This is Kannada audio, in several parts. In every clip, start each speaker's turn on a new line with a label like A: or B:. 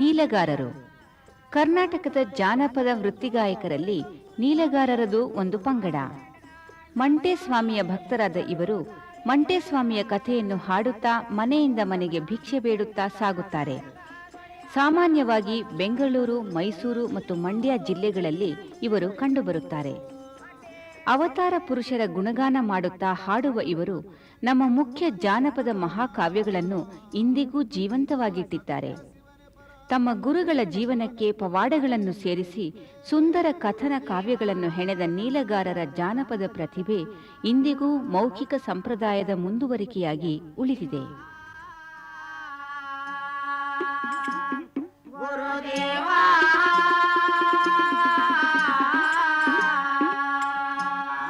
A: ನೀಲಗಾರರು. ಕರ್ನಾಟಕದ ಜಾನಪದ ವೃತ್ತಿಗಾಯಕರಲ್ಲಿ ನೀಲಗಾರರದು ಒಂದು ಪಂಗಡ. ಮಂಟೇಸ್ವಾಮಿಯ ಭಕ್ತರಾದ ಇವರು ಮಂಟೇಸ್ವಾಮಿಯ ಕಥೆಯನ್ನು ಹಾಡುತ್ತಾ ಮನೆಯಿಂದ ಮನೆಗೆ ಭಿಕ್ಷೆ ಬೇಡುತ್ತಾ ಸಾಗುತ್ತಾರೆ. ಸಾಮಾನ್ಯವಾಗಿ ಬೆಂಗಳೂರು, ಮೈಸೂರು ಮತ್ತು ಮಂಡ್ಯ ಜಿಲ್ಲೆಗಳಲ್ಲಿ ಇವರು ಕಂಡುಬರುತ್ತಾರೆ. ಅವತಾರ ಪುರುಷರ ಗುಣಗಾನ ಮಾಡುತ್ತಾ ಹಾಡುವ ಇವರು ನಮ್ಮ ಮುಖ್ಯ ಜಾನಪದ ಮಹಾಕಾವ್ಯಗಳನ್ನು ಇಂದಿಗೂ ಜೀವಂತವಾಗಿಟ್ಟಿದ್ದಾರೆ. ತಮ್ಮ ಗುರುಗಳ ಜೀವನಕ್ಕೆ ಪವಾಡಗಳನ್ನು ಸೇರಿಸಿ ಸುಂದರ ಕಥನ ಕಾವ್ಯಗಳನ್ನು ಹೆಣೆದ ನೀಲಗಾರರ ಜಾನಪದ ಪ್ರತಿಭೆ ಇಂದಿಗೂ ಮೌಖಿಕ ಸಂಪ್ರದಾಯದ ಮುಂದುವರಿಕೆಯಾಗಿ ಉಳಿದಿದೆ.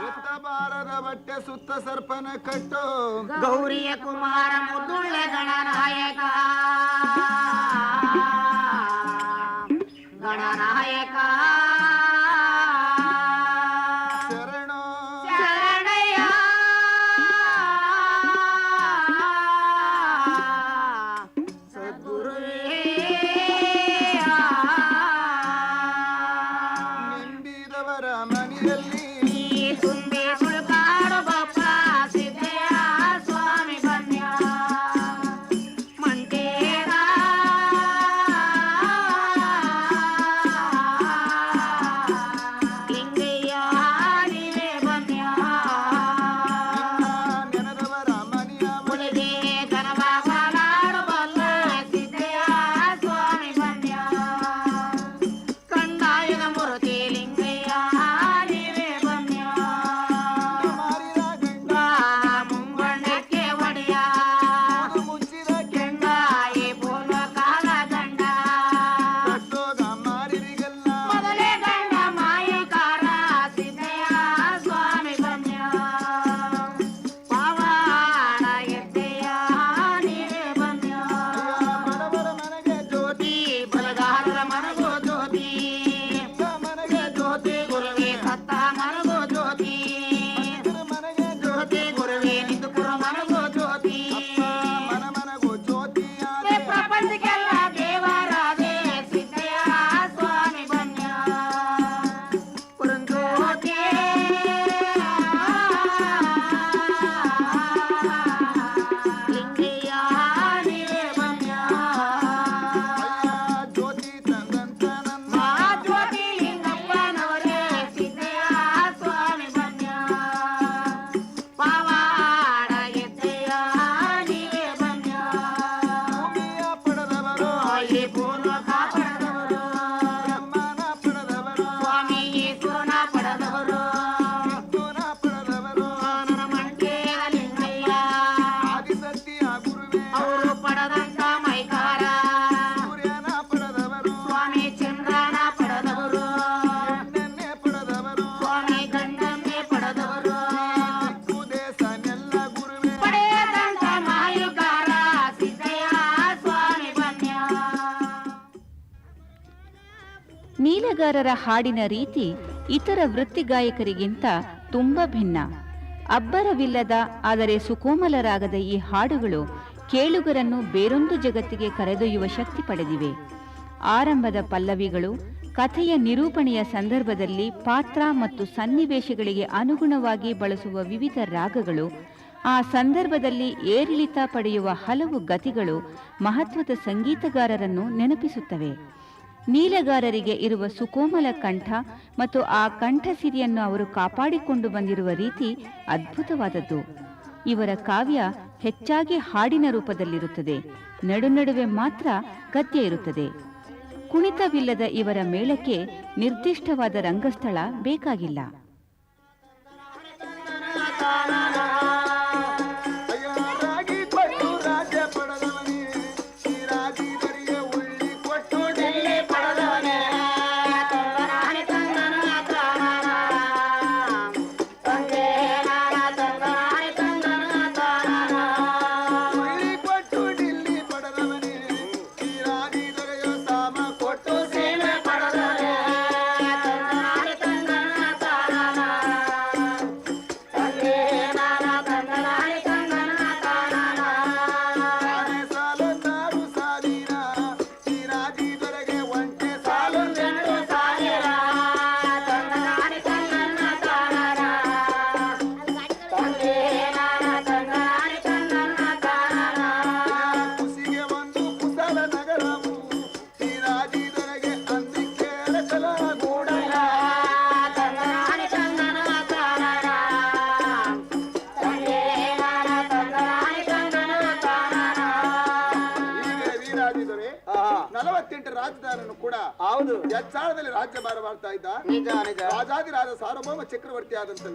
B: ಎತ್ತ ಬಾರದ ಬಟ್ಟೆ ಸುತ್ತ ಸರ್ಪನ ಕಟ್ಟು.
C: ಗೌರಿಯ ಕುಮಾರ ಮುದ್ದುಳ್ಳೆ ಗಣನಾಯಕ
A: ನೀಲಗಾರರ ಹಾಡಿನ ರೀತಿ ಇತರ ವೃತ್ತಿಗಾಯಕರಿಗಿಂತ ತುಂಬ ಭಿನ್ನ. ಅಬ್ಬರವಿಲ್ಲದ ಆದರೆ ಸುಕೋಮಲರಾಗದ ಈ ಹಾಡುಗಳು ಕೇಳುಗರನ್ನು ಬೇರೊಂದು ಜಗತ್ತಿಗೆ ಕರೆದೊಯ್ಯುವ ಶಕ್ತಿ ಪಡೆದಿವೆ. ಆರಂಭದ ಪಲ್ಲವಿಗಳು, ಕಥೆಯ ನಿರೂಪಣೆಯ ಸಂದರ್ಭದಲ್ಲಿ ಪಾತ್ರ ಮತ್ತು ಸನ್ನಿವೇಶಗಳಿಗೆ ಅನುಗುಣವಾಗಿ ಬಳಸುವ ವಿವಿಧ ರಾಗಗಳು, ಆ ಸಂದರ್ಭದಲ್ಲಿ ಏರಿಳಿತ ಪಡೆಯುವ ಹಲವು ಗತಿಗಳು ಮಹತ್ವದ ಸಂಗೀತಗಾರರನ್ನು ನೆನಪಿಸುತ್ತವೆ. ನೀಲಗಾರರಿಗೆ ಇರುವ ಸುಕೋಮಲ ಕಂಠ ಮತ್ತು ಆ ಕಂಠಸಿರಿಯನ್ನು ಅವರು ಕಾಪಾಡಿಕೊಂಡು ಬಂದಿರುವ ರೀತಿ ಅದ್ಭುತವಾದದ್ದು. ಇವರ ಕಾವ್ಯ ಹೆಚ್ಚಾಗಿ ಹಾಡಿನ ರೂಪದಲ್ಲಿರುತ್ತದೆ. ನಡುನಡುವೆ ಮಾತ್ರ ಗದ್ಯ ಇರುತ್ತದೆ. ಕುಣಿತವಿಲ್ಲದ ಇವರ ಮೇಳಕ್ಕೆ ನಿರ್ದಿಷ್ಟವಾದ ರಂಗಸ್ಥಳ ಬೇಕಾಗಿಲ್ಲ.
B: ನಲವತ್ತೆಂಟು ರಾಜಧಾನನು ಕೂಡ
D: ಹೌದು
B: ಹೆಚ್ಚಾಳದಲ್ಲಿ ರಾಜ್ಯಭಾರ ಮಾಡ್ತಾ ಇದ್ದ. ರಾಜಾದಿರಾಜ ಸಾರ್ವಭೌಮ ಚಕ್ರವರ್ತಿ ಆದಂತ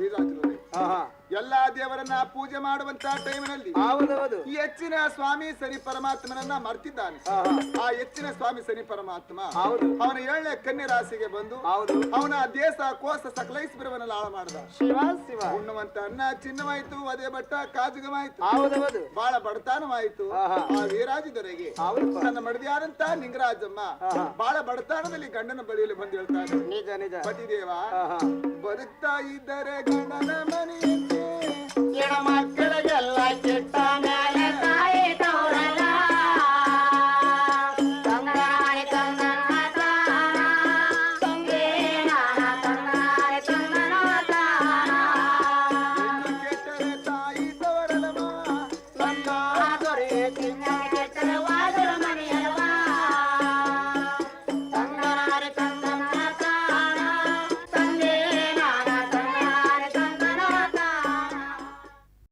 D: ಆಹಾ.
B: ಎಲ್ಲಾ ದೇವರನ್ನ ಪೂಜೆ ಮಾಡುವಂತ ಟೈಮಿನಲ್ಲಿ
D: ನಲ್ಲಿ
B: ಈ ಹೆಚ್ಚಿನ ಸ್ವಾಮಿ ಸರಿ ಪರಮಾತ್ಮನನ್ನ ಮರ್ತಿದ್ದಾನೆ. ಆ ಹೆಚ್ಚಿನ ಸ್ವಾಮಿ ಸರಿ ಪರಮಾತ್ಮ
D: ಹೌದು.
B: ಅವನ ಏಳನೇ ಕನ್ಯೆ ರಾಶಿಗೆ ಬಂದು
D: ಹೌದು.
B: ಅವನ ದೇಶ ಕೋಸ ಸಕಲೈಸ್ಬಿರವನ್ನ ಹಾಳು ಮಾಡ್ದ. ಉಣ್ಣುವಂತ ಅನ್ನ ಚಿನ್ನವಾಯ್ತು ಅದೇ ಬಟ್ಟ ಕಾಜುಗಮಾಯ್ತು
D: ಬಾಳ
B: ಬಹಳ ಬಡತನವಾಯ್ತು ಆ ವೀರಾಜ ದೊರೆಗೆ ತನ್ನ ಮಡದಿಯಾದಂತ ನಿಂಗರಾಜಮ್ಮ ಬಾಳ ಬಡತನದಲ್ಲಿ ಗಂಡನ ಬಳಿಯಲ್ಲಿ ಬಂದು ಹೇಳ್ತಾರೆ
D: ನಿಜ ನಿಜ
B: ಪತಿದೇವ ಬದುಕ್ತಾ ಇದ್ದರೆ ಗಂಡನ ಮನೆಯಂತೆ
C: ಮಕ್ಕಳಿಗೆಲ್ಲ ಕೆಟ್ಟಾನೆ